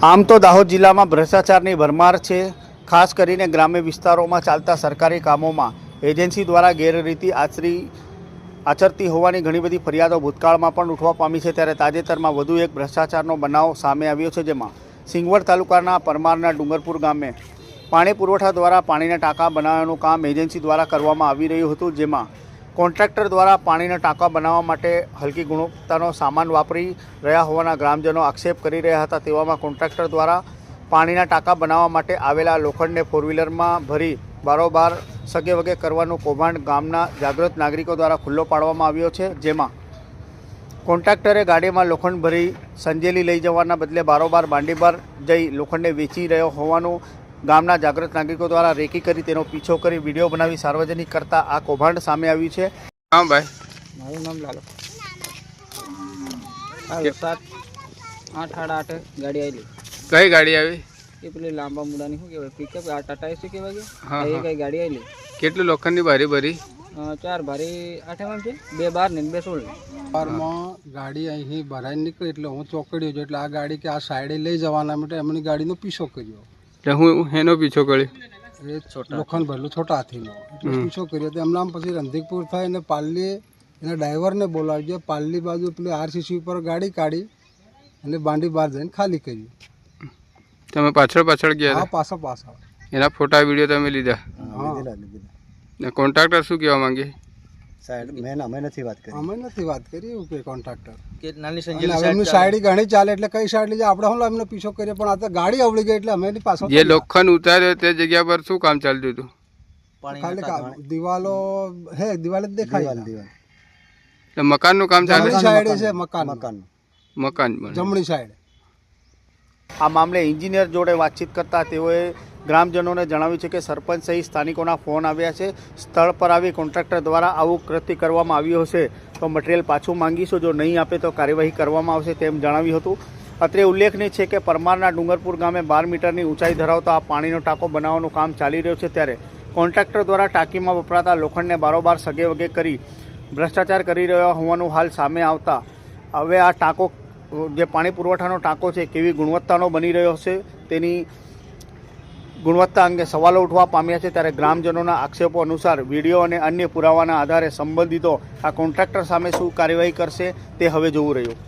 આમ તો દાહોદ જિલ્લામાં ભ્રષ્ટાચારની ભરમાર છે. ખાસ કરીને ગ્રામ્ય વિસ્તારોમાં ચાલતા સરકારી કામોમાં એજન્સી દ્વારા ગેરરીતિ આચરી, આચરતી હોવાની ઘણી બધી ફરિયાદો ભૂતકાળમાં પણ ઉઠવા પામી છે. ત્યારે તાજેતરમાં વધુ એક ભ્રષ્ટાચારનો બનાવ સામે આવ્યો છે, જેમાં સિંગવડ તાલુકાના પરમારના ડુંગરપુર ગામે પાણી પુરવઠા દ્વારા પાણીના ટાંકા બનાવવાનું કામ એજન્સી દ્વારા કરવામાં આવી રહ્યું હતું, જેમાં કોન્ટ્રાક્ટર દ્વારા પાણીના ટાંકા બનાવવા માટે હલકી ગુણવત્તાનો સામાન વાપરી રહ્યા હોવાના ગ્રામજનો આક્ષેપ કરી રહ્યા હતા. તેવામાં કોન્ટ્રાક્ટર દ્વારા પાણીના ટાંકા બનાવવા માટે આવેલા લોખંડને ફોર વ્હીલરમાં ભરી બારોબાર સગે વગે કરવાનું કૌભાંડ ગામના જાગૃત નાગરિકો દ્વારા ખુલ્લો પાડવામાં આવ્યો છે, જેમાં કોન્ટ્રાક્ટરે ગાડીમાં લોખંડ ભરી સંજેલી લઈ જવાના બદલે બારોબાર બાંડીબાર જઈ લોખંડને વેચી રહ્યો હોવાનું ગામના જાગૃત નાગરિકો દ્વારા રેકી કરી તેનો પીછો કરી વીડિયો બનાવી સાર્વજનિક કરતા આ કૌભાંડ સામે આવ્યું છે. હા ભાઈ? મારું નામ લાલો. સાત આઠ સાડા આઠ ગાડી આવેલી કઈ ગાડી આવી? એ પેલી લાંબા મુડાની શું કહેવાય પિકઅપ આ ટાટા એસી કહેવાય કે? એ. કઈ ગાડી આવેલી કેટલી લોખંડની ભારી ભરી? ચાર ભારી આઠ એમ છે? બે બાર ને બે સોળ. બારમાં ગાડી અહીં ભરાઈ નીકળી એટલે હું ચોકડ્યો છું એટલે આ ગાડી કે આ સાઈડે લઈ જવાના માટે એમની ગાડીનો પીછો કર્યો. એટલે હું એનો પીછો કર્યો. એ લોખંડ ભરેલું છોટા હાથીનો. એટલે પીછો કર્યો. તો એમના પછી રંધીકપુર થાય અને પાલ્લી એના ડ્રાઈવરને બોલાવજો પાલ્લી બાજુ પેલી આરસીસી ઉપર ગાડી કાઢી અને બાંડી બહાર જઈને ખાલી કરી તમે પાછળ પાછળ ગયા હા પાછળ પાછા પાછા એના ફોટા વીડિયો તમે લીધા? હા. ને કોન્ટ્રાક્ટર શું કહેવા માંગે? અમે નથી વાત કરી એવું કે કોન્ટ્રાક્ટર કે નાની હવે એમની સાઈડ ઘણી ચાલે એટલે કઈ સાઈડ લઈ આપણે હું એમનો પીછો કરીએ? પણ આ તો ગાડી અવળી ગઈ એટલે અમે એની પાછો જે લોખંડ ઉતાર્યો તે જગ્યા પર શું કામ ચાલતું હતું? ખાલી દિવાલો હે દિવાલ જ દેખાય એટલે મકાનનું કામ ચાલે? સાઈડે છે મકાન. મકાન. મકાન જમણી સાઈડ. આ મામલે એન્જિનિયર જોડે વાતચીત કરતા તેઓએ ગ્રામજનોને જણાવ્યું છે કે સરપંચ સહિત સ્થાનિકોના ફોન આવ્યા છે. સ્થળ પર આવી કોન્ટ્રાક્ટર દ્વારા આવું કૃત્ય કરવામાં આવ્યું હશે. તો મટીરિયલ પાછું માંગીશું. જો નહીં આપે તો કાર્યવાહી કરવામાં આવશે તેમ જણાવ્યું હતું. અત્રે ઉલ્લેખનીય છે કે પરમારના ડુંગરપુર ગામે બાર મીટરની ઊંચાઈ ધરાવતા આ પાણીનો ટાંકો બનાવવાનું કામ ચાલી રહ્યું છે ત્યારે કોન્ટ્રાક્ટર દ્વારા ટાંકીમાં વપરાતા લોખંડને બારોબાર સગે વગે કરી ભ્રષ્ટાચાર કરી રહ્યા હોવાનું હાલ સામે આવતા. હવે આ ટાંકો, જે પાણી પુરવઠાનો ટાંકો છે, કેવી ગુણવત્તાનો બની રહ્યો છે તેની ગુણવત્તા અંગે સવાલો ઉઠવા પામ્યા છે ત્યારે ગ્રામજનોના આક્ષેપો અનુસાર વીડિયો અને અન્ય પુરાવાના આધારે સંબંધિતો આ કોન્ટ્રાક્ટર સામે શું કાર્યવાહી કરશે તે હવે જોવું રહ્યું.